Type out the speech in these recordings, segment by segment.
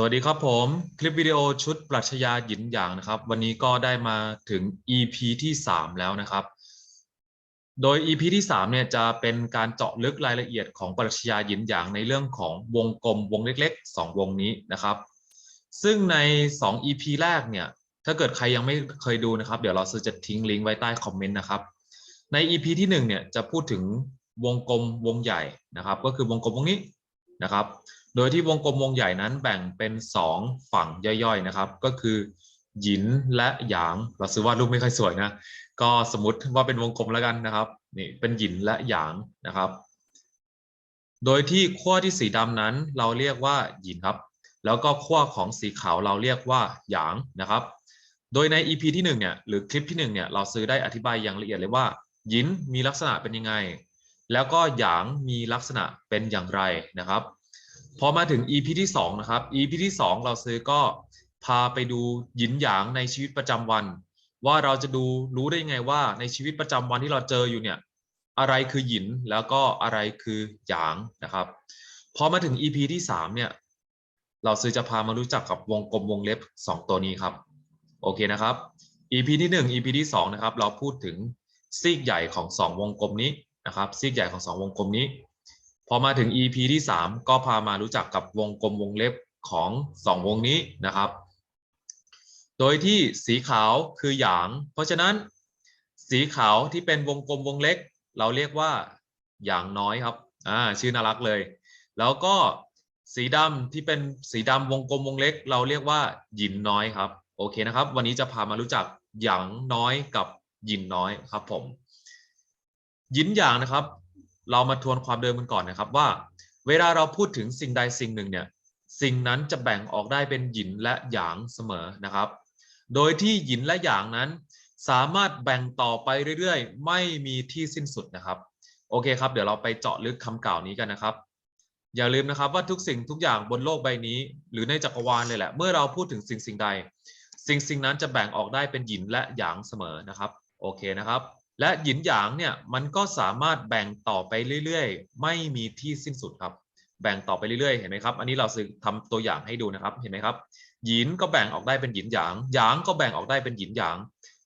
สวัสดีครับผม คลิปวิดีโอชุดปรัชญาหยินหยางนะครับ วันนี้ก็ได้มาถึง EP ที่ 3 แล้วนะครับ โดย EP ที่3เนี่ยจะเป็นการเจาะลึกรายละเอียดของปรัชญาหยินหยางในเรื่องของวงกลมวงเล็กๆ 2 วงนี้นะครับ ซึ่งใน 2 EP แรกเนี่ยถ้าเกิดใครยังไม่เคยดูนะครับ เดี๋ยวเราจะทิ้งลิงก์ไว้ใต้คอมเมนต์นะครับ ใน EP ที่1เนี่ยจะพูดถึงวงกลมวงใหญ่นะครับ ก็คือวงกลมวงนี้นะครับ โดยที่วงกลมวงใหญ่นั้นแบ่งเป็น 2 ฝั่งย่อยๆนะครับ ก็คือหยินและหยาง เราซื้อว่ารูปไม่ค่อยสวยนะ ก็สมมติว่าเป็นวงกลมแล้วกันนะครับนี่เป็นหยินและหยางนะครับ โดยที่ขั้วที่สีดำนั้นเราเรียกว่าหยินครับ แล้วก็ขั้วของสีขาวเราเรียกว่าหยางนะครับ โดยใน EP ที่1เนี่ยหรือคลิปที่1เนี่ยเราซื้อได้อธิบายอย่างละเอียดเลยว่าหยินมีลักษณะเป็นยังไง แล้วก็หยางมีลักษณะเป็นอย่างไรนะครับ พอมาถึง EP ที่2นะครับ EP ที่ 2 เราซื้อก็พาไปดูหยินหยางในชีวิตประจำวัน ว่าเราจะดูรู้ได้ยังไงว่าในชีวิตประจำวันที่เราเจออยู่เนี่ยอะไรคือหยินแล้วก็อะไรคือหยางนะครับพอมาถึง EP ที่ 3 เนี่ย เราซื้อจะพามารู้จักกับวงกลมวงเล็บ 2 ตัวนี้ครับ โอเคนะครับ EP ที่ 1 EP ที่ 2 นะครับ เราพูดถึงซีกใหญ่ของ 2 วงกลมนี้นะครับ ซีกใหญ่ของ 2 วงกลมนี้ พอมาถึง EP ที่ 3 ก็พามารู้จักกับวงกลมวงเล็บของ 2 วงนี้นะครับ โดยที่สีขาวคือหยาง เพราะฉะนั้น สีขาวที่เป็นวงกลมวงเล็ก เราเรียกว่าหยางน้อยครับอ่าชื่อน่ารักเลย แล้วก็สีดำที่เป็นสีดำวงกลมวงเล็ก เราเรียกว่าหยินน้อยครับ โอเคนะครับ วันนี้จะพามารู้จักหยางน้อยกับหยินน้อยครับผมหยินหยางนะครับ เรามาทวนความเดิมกันก่อนนะครับว่า เวลาเราพูดถึงสิ่งใดสิ่งหนึ่งเนี่ยสิ่งนั้นจะแบ่งออกได้เป็นหยินและหยางเสมอนะครับ โดยที่หยินและหยางนั้น สามารถแบ่งต่อไปเรื่อยๆ ไม่มีที่สิ้นสุดนะครับ โอเคครับ เดี๋ยวเราไปเจาะลึกคำกล่าวนี้กันนะครับ อย่าลืมนะครับว่าทุกสิ่งทุกอย่างบนโลกใบนี้ หรือในจักรวาลเลยแหละ เมื่อเราพูดถึงสิ่งสิ่งใด สิ่งสิ่งนั้นจะแบ่งออกได้เป็นหยินและหยางเสมอนะครับ โอเคนะครับ และหยินหยางเนี่ยมันก็สามารถแบ่งต่อไปเรื่อยๆ ไม่มีที่สิ้นสุดครับ แบ่งต่อไปเรื่อยๆ เห็นไหมครับ อันนี้เราซื้อทำตัวอย่างให้ดูนะครับ เห็นไหมครับ หยินก็แบ่งออกได้เป็นหยินหยาง หยางก็แบ่งออกได้เป็นหยินหยาง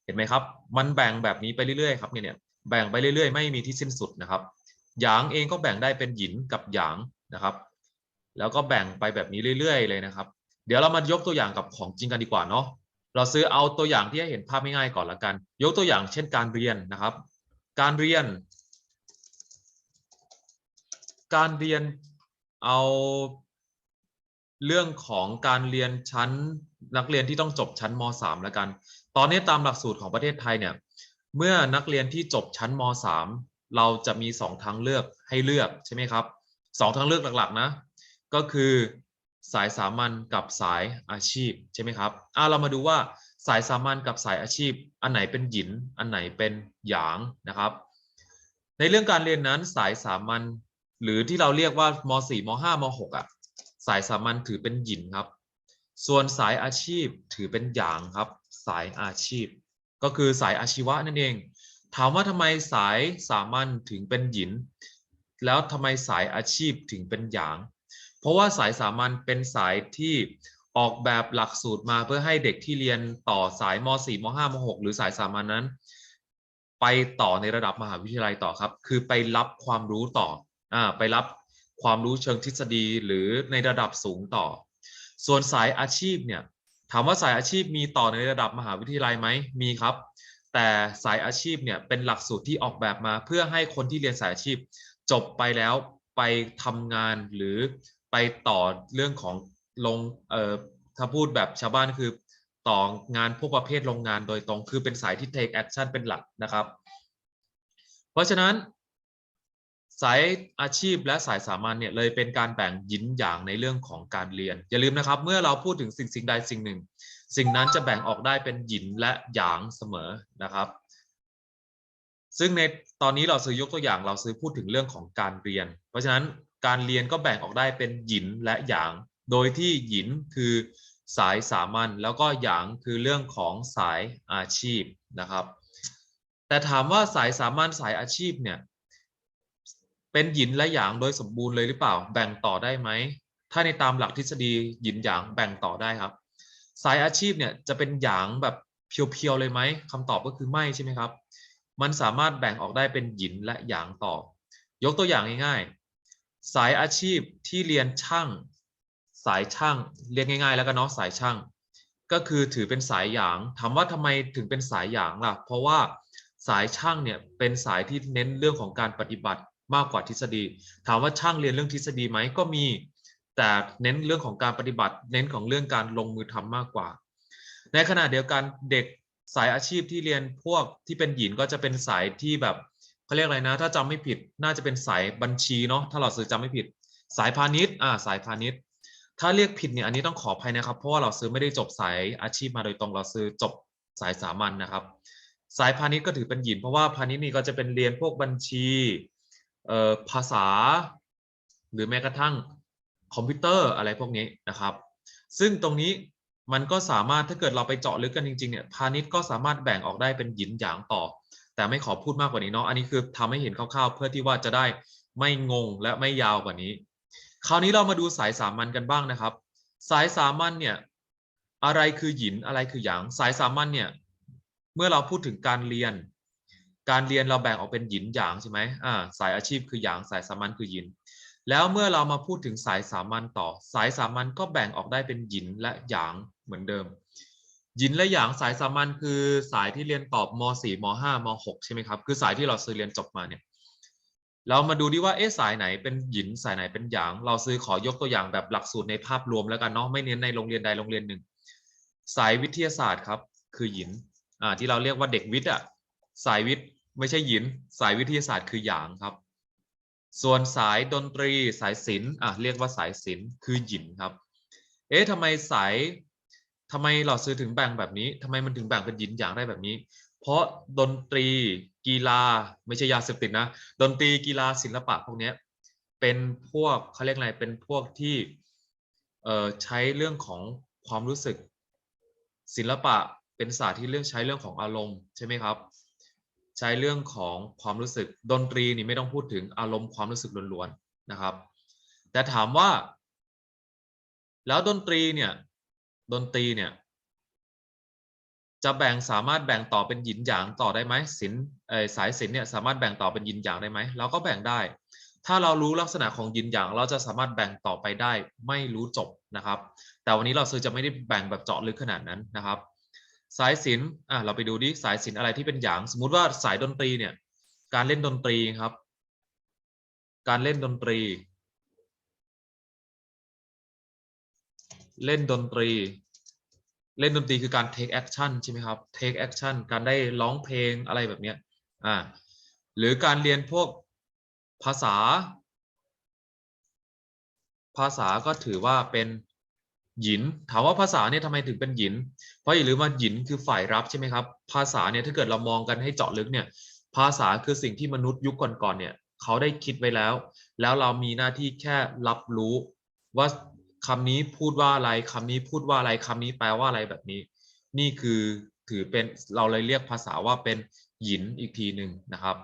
เห็นไหมครับ มันแบ่งแบบนี้ไปเรื่อยๆ ครับเนี่ยเนี่ยแบ่งไปเรื่อยๆ ไม่มีที่สิ้นสุดนะครับ หยางเองก็แบ่งได้เป็นหยินกับหยางนะครับ แล้วก็แบ่งไปแบบนี้เรื่อยๆ เลยนะครับ เดี๋ยวเรามายกตัวอย่างกับของจริงกันดีกว่าเนาะ เราซื้อเอาตัวอย่างที่ให้เห็นภาพง่ายๆก่อนละกัน ยกตัวอย่างเช่นการเรียนนะครับ การเรียน การเรียนเอาเรื่องของการเรียนชั้นนักเรียนที่ต้องจบชั้นม .3 แล้วกัน ตอนนี้ตามหลักสูตรของประเทศไทยเนี่ย เมื่อนักเรียนที่จบชั้นม .3 เราจะมีสองทางเลือกให้เลือกใช่ไหมครับสองทางเลือกหลักๆนะ ก็คือ สายสามัญกับสายอาชีพใช่ไหมครับอ่าเรามาดูว่าสายสามัญกับสายอาชีพ อันไหนเป็นหยิน อันไหนเป็นหยางนะครับ ในเรื่องการเรียนนั้นสายสามัญหรือที่เราเรียกว่าม .4 ม .5 ม .6 อะสายสามัญถือเป็นหยินครับ ส่วนสายอาชีพถือเป็นหยางครับ สายอาชีพ ก็คือสายอาชีวะนั่นเอง ถามว่าทำไมสายสามัญถึงเป็นหยิน แล้วทำไมสายอาชีพถึงเป็นหยาง เพราะว่าสายสามัญเป็นสายที่ออกแบบหลักสูตรมาเพื่อให้เด็กที่เรียนต่อสายม .4 ม .5 ม .6 หรือสายสามัญนนั้น ไปต่อในระดับมหาวิทยาลัยต่อครับ คือไปรับความรู้ต่ออ่าไปรับความรู้เชิงทฤษฎีหรือในระดับสูงต่อ ส่วนสายอาชีพเนี่ยถามว่าสายอาชีพมีต่อในระดับมหาวิทยาลัยไหมมีครับ แต่สายอาชีพเนี่ยเป็นหลักสูตรที่ออกแบบมา เพื่อให้คนที่เรียนสายอาชีพ จบไปแล้วไปทำงานหรือ ไปต่อเรื่องของลงเอ่อถ้าพูดแบบชาวบ้านคือต่องานพวกประเภทโรงงานโดยตรงคือเป็นสายที่ take action เป็นหลักนะครับ เพราะฉะนั้น สายอาชีพและสายสามัญเนี่ยเลยเป็นการแบ่งยินหยางในเรื่องของการเรียน อย่าลืมนะครับ เมื่อเราพูดถึงสิ่งสิ่งใดสิ่งหนึ่ง สิ่งนั้นจะแบ่งออกได้เป็นหยินและหยางเสมอนะครับ ซึ่งในตอนนี้เราซื้อยกตัวอย่างเราซื้อพูดถึงเรื่องของการเรียน เพราะฉะนั้น การเรียนก็แบ่งออกได้เป็นหยินและหยาง โดยที่หยินคือสายสามัญแล้วก็หยางคือเรื่องของสายอาชีพนะครับ แต่ถามว่าสายสามัญสายอาชีพเนี่ยเป็นหยินและหยางโดยสมบูรณ์เลยหรือเปล่า แบ่งต่อได้ไหม ถ้าในตามหลักทฤษฎีหยินหยางแบ่งต่อได้ครับ สายอาชีพเนี่ยจะเป็นหยางแบบเพียวๆเลยไหมคำตอบก็คือไม่ใช่ไหมครับ มันสามารถแบ่งออกได้เป็นหยินและหยางต่อ ยกตัวอย่างง่ายๆ สายอาชีพที่เรียนช่าง สายช่างเรียนง่าย ๆ แล้วกันเนาะสายช่าง ก็คือถือเป็นสายหยางถามว่าทำไมถึงเป็นสายหยางล่ะ เพราะว่าสายช่างเนี่ยเป็นสายที่เน้นเรื่องของการปฏิบัติมากกว่าทฤษฎี ถามว่าช่างเรียนเรื่องทฤษฎีไหมก็มี แต่เน้นเรื่องของการปฏิบัติ เน้นของเรื่องการลงมือทำมากกว่า ในขณะเดียวกันเด็กสายอาชีพที่เรียนพวกที่เป็นหญิงก็จะเป็นสายที่แบบ เขาเรียกอะไรนะ ถ้าจำไม่ผิดน่าจะเป็นสายบัญชีเนาะถ้าเราซื้อจำไม่ผิด สายพาณิชย์อ่าสายพาณิชย์ ถ้าเรียกผิดเนี่ยอันนี้ต้องขออภัยนะครับ เพราะว่าเราซื้อไม่ได้จบสายอาชีพมาโดยตรงเราซื้อจบสายสามัญนนะครับ สายพาณิชย์ก็ถือเป็นหยินเพราะว่าพาณิชย์นี่ก็จะเป็นเรียนพวกบัญชีเอ่อภาษา หรือแม้กระทั่งคอมพิวเตอร์อะไรพวกนี้นะครับ ซึ่งตรงนี้มันก็สามารถถ้าเกิดเราไปเจาะลึกกันจริงๆเนี่ยพาณิชย์ก็สามารถแบ่งออกได้เป็นหยินหยางต่อ แต่ไม่ขอพูดมากกว่านี้เนาะอันนี้คือทำให้เห็นคร่าวๆ เพื่อที่ว่าจะได้ไม่งงและไม่ยาวกว่านี้ คราวนี้เรามาดูสายสามัญกันบ้างนะครับ สายสามัญเนี่ยอะไรคือหยินอะไรคือหยางสายสามัญเนี่ยเมื่อเราพูดถึงการเรียน การเรียนเราแบ่งออกเป็นหยินหยางใช่ไหมอ่าสายอาชีพคือหยางสายสามัญคือหยิน แล้วเมื่อเรามาพูดถึงสายสามัญต่อ สายสามัญก็แบ่งออกได้เป็นหยินและหยางเหมือนเดิม ยินและหยางสายสามัญคือสายที่เรียนตอบม .4 ม .5 ม .6 ใช่ไหมครับ คือสายที่เราซื้อเรียนจบมาเนี่ย เรามาดูดิว่าเอ๊ะสายไหนเป็นหยินสายไหนเป็นหยาง เราซื้อขอยกตัวอย่างแบบหลักสูตรในภาพรวมแล้วกันเนาะไม่เน้นในโรงเรียนใดโรงเรียนหนึ่ง สายวิทยาศาสตร์ครับ คือหยินอ่าที่เราเรียกว่าเด็กวิทย์อะสายวิทย์ไม่ใช่หยิน สายวิทยาศาสตร์คือหยางครับ ส่วนสายดนตรีสายศิลป์อะเรียกว่าสายศิลป์คือหยินครับ เอ๊ะทำไมสาย ทำไมเราซื้อถึงแบ่งแบบนี้ทำไมมันถึงแบ่งเป็นหยินหยางได้แบบนี้ เพราะดนตรีกีฬาไม่ใช่ยาเสพติดนะ ดนตรีกีฬาศิลปะพวกนี้เป็นพวกเขาเรียกอะไรเป็นพวกที่ใช้เรื่องของความรู้สึก ศิลปะเป็นศาสตร์ที่เรื่องใช้เรื่องของอารมณ์ใช่ไหมครับ ใช้เรื่องของความรู้สึกดนตรีนี่ไม่ต้องพูดถึงอารมณ์ความรู้สึกล้วนๆนะครับ แต่ถามว่า แล้วดนตรีเนี่ย ดนตรีเนี่ย จะแบ่งสามารถแบ่งต่อเป็นหยินหยางต่อได้ไหมศิลสายศิลเนี่ยสามารถแบ่งต่อเป็นหยินหยางได้ไหมเราก็แบ่งได้ ถ้าเรารู้ลักษณะของหยินหยางเราจะสามารถแบ่งต่อไปได้ ไม่รู้จบนะครับ แต่วันนี้เราซื้อจะไม่ได้แบ่งแบบเจาะลึกขนาดนั้นนะครับ สายศิลอะเราไปดูดิสายศิลอะไรที่เป็นหยาง สมมุติว่าสายดนตรีเนี่ย การเล่นดนตรีครับ การเล่นดนตรี เล่นดนตรี เล่นดนตรีคือการ take action ใช่ไหมครับ take action การได้ร้องเพลงอะไรแบบเนี้ยอ่าหรือการเรียนพวกภาษา ภาษาก็ถือว่าเป็นหยิน ถามว่าภาษาเนี่ยทำไมถึงเป็นหยิน เพราะอย่าลืมว่าหยินคือฝ่ายรับใช่ไหมครับ ภาษาเนี่ยถ้าเกิดเรามองกันให้เจาะลึกเนี่ย ภาษาคือสิ่งที่มนุษย์ยุคก่อนๆเนี่ย เขาได้คิดไว้แล้ว แล้วเรามีหน้าที่แค่รับรู้ว่า คำนี้พูดว่าอะไรคำนี้พูดว่าอะไรคำนี้แปลว่าอะไรแบบนี้ นี่คือถือเป็นเราเลยเรียกภาษาว่าเป็นหยินอีกทีหนึ่งนะครับ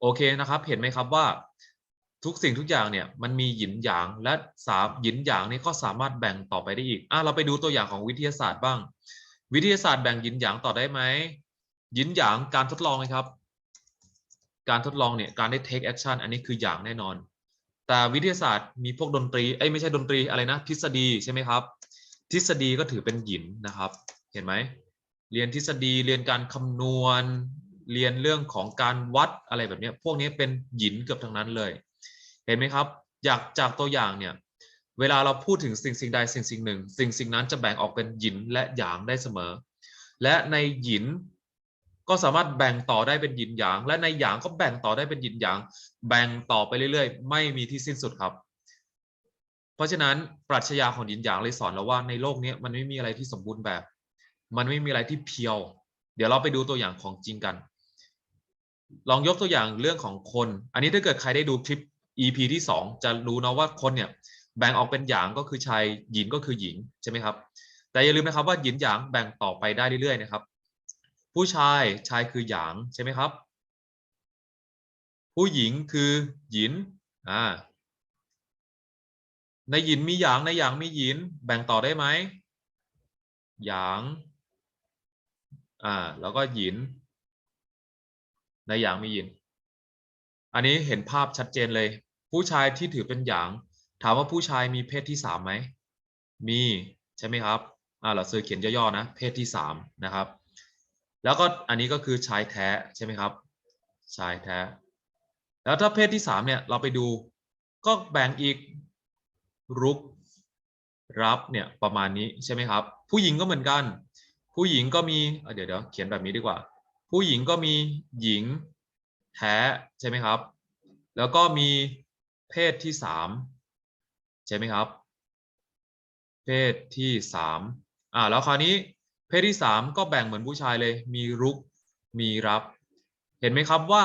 โอเคนะครับเห็นไหมครับว่าทุกสิ่งทุกอย่างเนี่ยมันมีหยินหยางและสามหยินหยางนี่ก็สามารถแบ่งต่อไปได้อีกอะเราไปดูตัวอย่างของวิทยาศาสตร์บ้าง วิทยาศาสตร์แบ่งหยินหยางต่อได้ไหมหยินหยางการทดลองนะครับ การทดลองเนี่ยการได้ take action อันนี้คือหยางแน่นอน แต่วิทยาศาสตร์มีพวกดนตรีเอ้ยไม่ใช่ดนตรีอะไรนะ ทฤษฎีใช่ไหมครับ ทฤษฎีก็ถือเป็นหยินนะครับ เห็นไหมเรียนทฤษฎีเรียนการคำนวณ เรียนเรื่องของการวัดอะไรแบบนี้พวกนี้เป็นหยินเกือบทั้งนั้นเลย เห็นไหมครับจากจากตัวอย่างเนี่ยเวลาเราพูดถึงสิ่งสิ่งใดสิ่งสิ่งหนึ่ง สิ่งสิ่งนั้นจะแบ่งออกเป็นหยินและหยางได้เสมอ และในหยิน ก็สามารถแบ่งต่อได้เป็นหยินหยาง และในหยางก็แบ่งต่อได้เป็นหยินหยาง แบ่งต่อไปเรื่อยๆ ไม่มีที่สิ้นสุดครับ เพราะฉะนั้นปรัชญาของหยินหยางเลยสอนเราว่าในโลกนี้มันไม่มีอะไรที่สมบูรณ์แบบ มันไม่มีอะไรที่เพียว เดี๋ยวเราไปดูตัวอย่างของจริงกัน ลองยกตัวอย่างเรื่องของคน อันนี้ถ้าเกิดใครได้ดูคลิป EP ที่สองจะรู้นะว่าคนเนี่ยแบ่งออกเป็นหยางก็คือชายหญิงก็คือหญิงใช่ไหมครับ แต่อย่าลืมนะครับว่าหยินหยางแบ่งต่อไปได้เรื่อยๆนะครับ ผู้ชายชายคือหยางใช่ไหมครับ ผู้หญิงคือหยินอ่าในหยินมีหยางในหยางมีหยินแบ่งต่อได้ไหมหยางอ่าแล้วก็หยิน ในหยางมีหยิน อันนี้เห็นภาพชัดเจนเลย ผู้ชายที่ถือเป็นหยาง ถามว่าผู้ชายมีเพศที่สามไหมมีใช่ไหมครับอ่าเราซื้อเขียนย่อๆนะ เพศที่สามนะครับ แล้วก็อันนี้ก็คือชายแท้ใช่ไหมครับ ชายแท้ แล้วถ้าเพศที่สามเนี่ยเราไปดูก็แบ่งอีกรุกรับเนี่ยประมาณนี้ใช่ไหมครับ ผู้หญิงก็เหมือนกัน ผู้หญิงก็มีเเดี๋ยวเดี๋ยวเขียนแบบนี้ดีกว่า ผู้หญิงก็มีหญิงแท้ใช่ไหมครับ แล้วก็มีเพศที่สามใช่ไหมครับ เพศที่สามอ่าแล้วคราวนี้ เพศที่สามก็แบ่งเหมือนผู้ชายเลย มีรุก มีรับ เห็นไหมครับว่า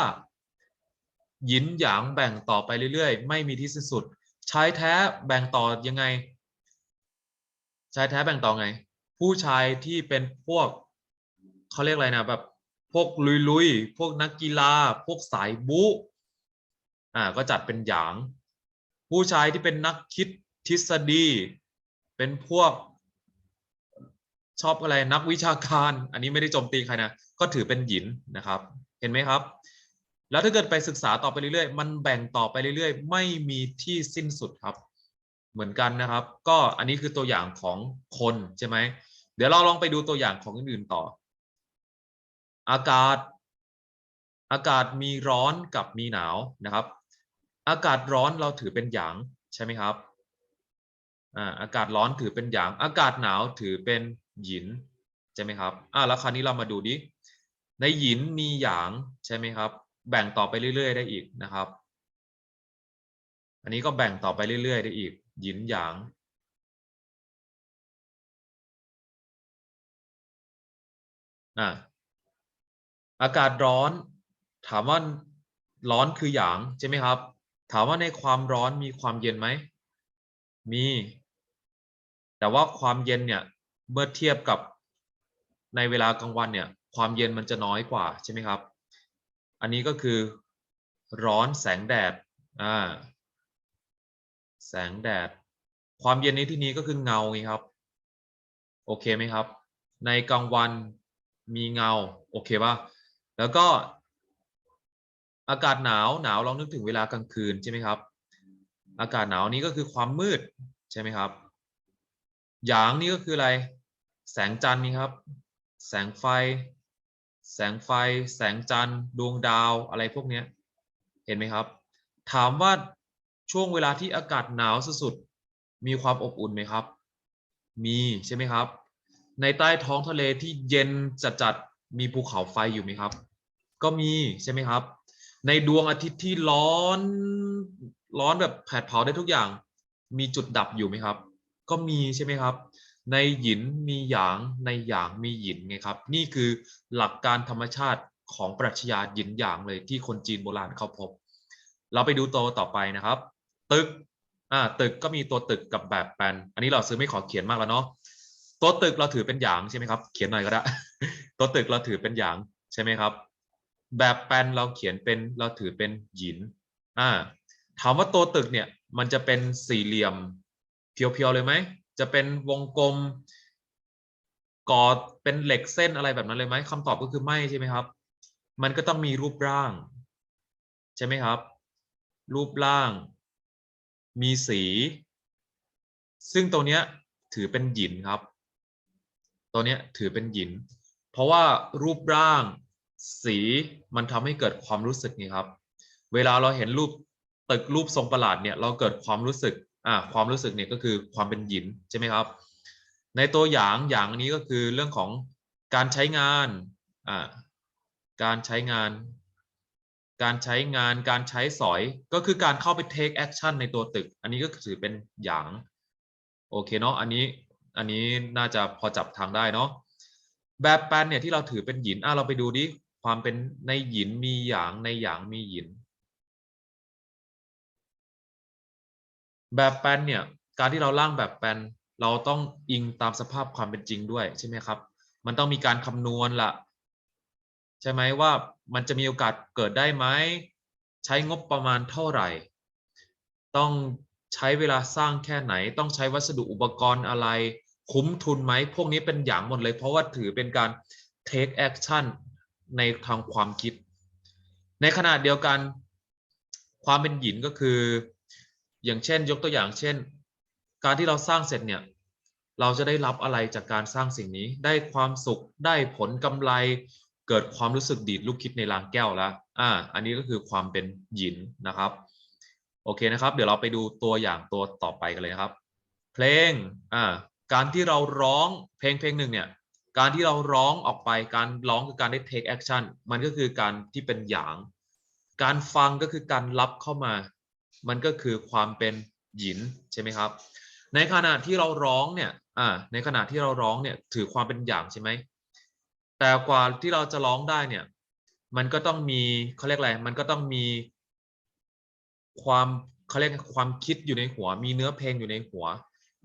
หยินหยางแบ่งต่อไปเรื่อยๆ ไม่มีที่สิ้นสุด ชายแท้แบ่งต่อยังไง ชายแท้แบ่งต่อไง ผู้ชายที่เป็นพวกเขาเรียกอะไรนะแบบพวกลุยๆ พวกนักกีฬา พวกสายบุอ่าก็จัดเป็นหยาง ผู้ชายที่เป็นนักคิดทฤษฎี เป็นพวก ชอบอะไรนักวิชาการ อันนี้ไม่ได้โจมตีใครนะ ก็ถือเป็นหยินนะครับ เห็นไหมครับ แล้วถ้าเกิดไปศึกษาต่อไปเรื่อยๆ มันแบ่งต่อไปเรื่อยๆ ไม่มีที่สิ้นสุดครับ เหมือนกันนะครับ ก็อันนี้คือตัวอย่างของคนใช่ไหม เดี๋ยวเราลองไปดูตัวอย่างของอื่นๆต่อ อากาศ อากาศมีร้อนกับมีหนาวนะครับ อากาศร้อนเราถือเป็นหยางใช่ไหมครับอ่าอากาศร้อนถือเป็นหยาง อากาศหนาวถือเป็น หยินใช่ไหมครับอ่าแล้วคราวนี้เรามาดูดิในหยินมีหยางใช่ไหมครับ แบ่งต่อไปเรื่อย ๆ ได้อีกนะครับ อันนี้ก็แบ่งต่อไปเรื่อย ๆ ได้อีก หยินหยางอ่าอากาศร้อน ถามว่าร้อนคือหยางใช่ไหมครับ ถามว่าในความร้อนมีความเย็นไหมมี แต่ว่าความเย็นเนี่ย เมื่อเทียบกับในเวลากลางวันเนี่ยความเย็นมันจะน้อยกว่าใช่ไหมครับ อันนี้ก็คือร้อนแสงแดดอ่าแสงแดด ความเย็นในที่นี้ก็คือเงาไงครับ โอเคไหมครับ ในกลางวันมีเงา โอเคป่ะ แล้วก็อากาศหนาวหนาวลองนึกถึงเวลากลางคืนใช่ไหมครับ อากาศหนาวนี้ก็คือความมืดใช่ไหมครับ หยางนี่ก็คืออะไร แสงจันทร์นี่ครับ แสงไฟ แสงไฟ แสงจันทร์ ดวงดาวอะไรพวกเนี้ยเห็นไหมครับ ถามว่าช่วงเวลาที่อากาศหนาวสุดๆมีความอบอุ่นไหมครับ มีใช่ไหมครับ ในใต้ท้องทะเลที่เย็นจัดๆมีภูเขาไฟอยู่ไหมครับ ก็มีใช่ไหมครับ ในดวงอาทิตย์ที่ร้อนร้อนแบบแผดเผาได้ทุกอย่าง มีจุดดับอยู่ไหมครับ ก็มีใช่ไหมครับ ในหยินมีหยางในหยางมีหยินไงครับ นี่คือหลักการธรรมชาติของปรัชญาหยินหยางเลยที่คนจีนโบราณเขาพบ เราไปดูตัวต่อไปนะครับ ตึกอ่าตึกก็มีตัวตึกกับแบบแปลนอันนี้เราซื้อไม่ขอเขียนมากแล้วเนาะตัวตึกเราถือเป็นหยางใช่ไหมครับ เขียนหน่อยก็ได้ ตัวตึกเราถือเป็นหยางใช่ไหมครับ แบบแปลนเราเขียนเป็นเราถือเป็นหยินอ่าถามว่าตัวตึกเนี่ยมันจะเป็นสี่เหลี่ยมเพียวๆเลยไหม จะเป็นวงกลมก่อเป็นเหล็กเส้นอะไรแบบนั้นเลยไหมคำตอบก็คือไม่ใช่ไหมครับ มันก็ต้องมีรูปร่าง ใช่ไหมครับ รูปร่าง มีสี ซึ่งตัวเนี้ยถือเป็นหยินครับ ตัวเนี้ยถือเป็นหยิน เพราะว่ารูปร่าง สีมันทำให้เกิดความรู้สึกนี่ครับ เวลาเราเห็นรูปตึกรูปทรงประหลาดเนี่ยเราเกิดความรู้สึก อ่าความรู้สึกเนี่ยก็คือความเป็นหยินใช่ไหมครับ ในตัวอย่างอย่างนี้ก็คือเรื่องของการใช้งานอ่าการใช้งาน การใช้งานการใช้สอยก็คือการเข้าไป take action ในตัวตึก อันนี้ก็ถือเป็นอย่างโอเคเนาะอันนี้อันนี้น่าจะพอจับทางได้เนาะแบบแปนเนี่ยที่เราถือเป็นหยินอะเราไปดูดิความเป็นในหยินมีอย่างในอย่างมีหยิน แบบแปลนเนี่ยการที่เราร่างแบบแปลนเราต้องอิงตามสภาพความเป็นจริงด้วยใช่ไหมครับ มันต้องมีการคำนวณละใช่ไหมว่ามันจะมีโอกาสเกิดได้ไหมใช้งบประมาณเท่าไหร่ ต้องใช้เวลาสร้างแค่ไหน ต้องใช้วัสดุอุปกรณ์อะไร คุ้มทุนไหมพวกนี้เป็นอย่างหมดเลย เพราะว่าถือเป็นการ take action ในทางความคิด ในขณะเดียวกัน ความเป็นหยินก็คือ อย่างเช่น ยกตัวอย่างเช่น การที่เราสร้างเสร็จเนี่ยเราจะได้รับอะไรจากการสร้างสิ่งนี้ ได้ความสุข ได้ผลกำไร เกิดความรู้สึกดีดลูกคิดในรางแก้วแล้วอ่า อันนี้ก็คือความเป็นหยินนะครับ โอเคนะครับ เดี๋ยวเราไปดูตัวอย่างตัวต่อไปกันเลยนะครับ เพลง อ่า การที่เราร้องเพลงเพลงหนึ่งเนี่ย การที่เราร้องออกไป การร้องคือการได้ take action มันก็คือการที่เป็นหยาง การฟังก็คือการรับเข้ามา มันก็คือความเป็นหยินใช่ไหมครับ ในขณะที่เราร้องเนี่ยอ่าในขณะที่เราร้องเนี่ยถือความเป็นหยางใช่ไหมแต่กว่าที่เราจะร้องได้เนี่ย มันก็ต้องมีเขาเรียกอะไร มันก็ต้องมีความเขาเรียกความคิดอยู่ในหัว มีเนื้อเพลงอยู่ในหัว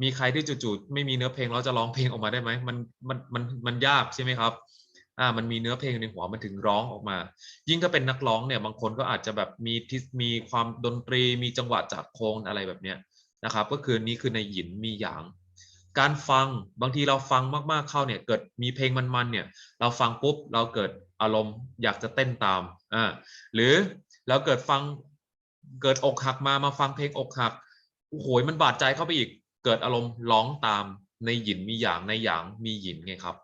มีใครที่จู่ๆไม่มีเนื้อเพลงเราจะร้องเพลงออกมาได้ไหมมันมันมันมันยากใช่ไหมครับ อ่ามันมีเนื้อเพลงในหัวมันถึงร้องออกมา ยิ่งถ้าเป็นนักร้องเนี่ยบางคนก็อาจจะแบบมีทิศมีความดนตรีมีจังหวะจากโครงอะไรแบบเนี้ยนะครับ ก็คือนี่คือในหยินมีหยาง การฟังบางทีเราฟังมากๆเข้าเนี่ยเกิดมีเพลงมันๆเนี่ยเราฟังปุ๊บเราเกิดอารมณ์อยากจะเต้นตามอ่าหรือเราเกิดฟังเกิดอกหักมามาฟังเพลงอกหักโอ้โหมันบาดใจเข้าไปอีกเกิดอารมณ์ร้องตามในหยินมีหยางในหยางมีหยินไงครับ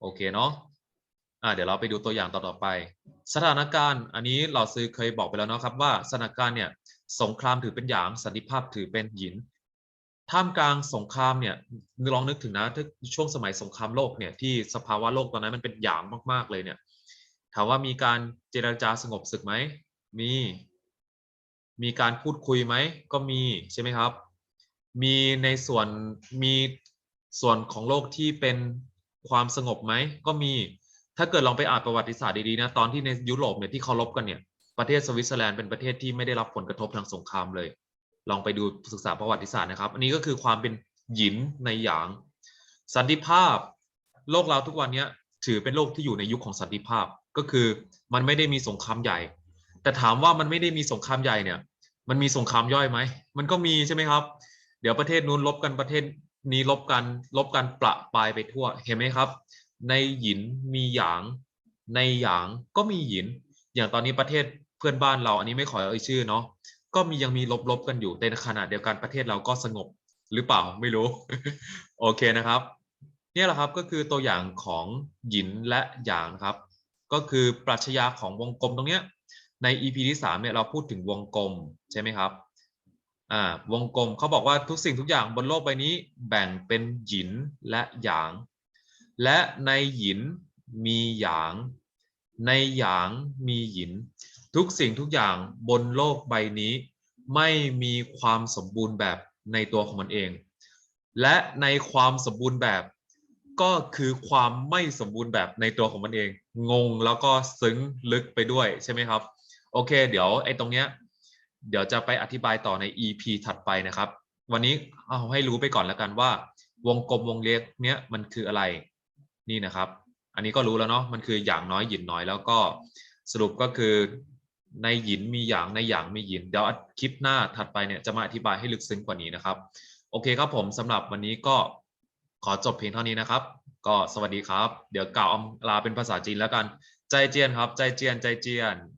โอเคเนาะ อ่าเดี๋ยวเราไปดูตัวอย่างต่อๆไป สถานการณ์ อันนี้เราซื้อเคยบอกไปแล้วเนาะครับว่าสถานการณ์เนี่ยสงครามถือเป็นหยาง สันติภาพถือเป็นหยินท่ามกลางสงครามเนี่ยลองนึกถึงนะถ้าช่วงสมัยสงครามโลกเนี่ยที่สภาวะโลกตอนนั้นมันเป็นหยางมากๆเลยเนี่ยถามว่ามีการเจรจาสงบศึกไหมมี มีการพูดคุยไหมก็มีใช่ไหมครับ มีในส่วนมีส่วนของโลกที่เป็นความสงบไหมก็มี ถ้าเกิดลองไปอ่านประวัติศาสตร์ดีๆนะตอนที่ในยุโรปเนี่ยที่เขารบกันเนี่ยประเทศสวิตเซอร์แลนด์เป็นประเทศที่ไม่ได้รับผลกระทบทางสงครามเลย ลองไปดูศึกษาประวัติศาสตร์นะครับ อันนี้ก็คือความเป็นหยินในหยาง สันติภาพ โลกเราทุกวันนี้ถือเป็นโลกที่อยู่ในยุคของสันติภาพก็คือมันไม่ได้มีสงครามใหญ่ แต่ถามว่ามันไม่ได้มีสงครามใหญ่เนี่ย มันมีสงครามย่อยไหมมันก็มีใช่ไหมครับ เดี๋ยวประเทศนู้นลบกันประเทศนี้ลบกันลบกันประปายไปทั่วเห็นไหมครับ ในหยินมีหยาง ในหยางก็มีหยิน อย่างตอนนี้ประเทศเพื่อนบ้านเราอันนี้ไม่ขอเอ่ยชื่อเนาะก็มียังมีลบๆกันอยู่แต่ในขณะเดียวกันประเทศเราก็สงบหรือเปล่าไม่รู้ โอเคนะครับเนี่ยแหละครับก็คือตัวอย่างของหยินและหยางครับ ก็คือปรัชญาของวงกลมตรงเนี้ยใน EP ที่สามเนี่ยเราพูดถึงวงกลมใช่ไหมครับอ่าวงกลมเขาบอกว่าทุกสิ่งทุกอย่างบนโลกใบนี้แบ่งเป็นหยินและหยาง และในหยินมีหยาง ในหยางมีหยิน ทุกสิ่งทุกอย่างบนโลกใบนี้ ไม่มีความสมบูรณ์แบบในตัวของมันเอง และในความสมบูรณ์แบบก็คือความไม่สมบูรณ์แบบในตัวของมันเอง งงแล้วก็ซึ้งลึกไปด้วยใช่ไหมครับ โอเค เดี๋ยวไอ้ตรงเนี้ยเดี๋ยวจะไปอธิบายต่อใน EP ถัดไปนะครับ วันนี้เอาให้รู้ไปก่อนแล้วกันว่า วงกลมวงเล็กเนี้ยมันคืออะไร นี่นะครับ อันนี้ก็รู้แล้วเนาะมันคืออย่างน้อยหยินน้อยแล้วก็สรุปก็คือในหยินมีอย่างในอย่างมีหยินเดี๋ยวคลิปหน้าถัดไปเนี่ยจะมาอธิบายให้ลึกซึ้งกว่านี้นะครับ โอเคครับผมสำหรับวันนี้ก็ขอจบเพียงเท่านี้นะครับ ก็สวัสดีครับ เดี๋ยวกล่าวอำลาเป็นภาษาจีนแล้วกัน ใจเจียนครับ ใจเจียนใจเจียน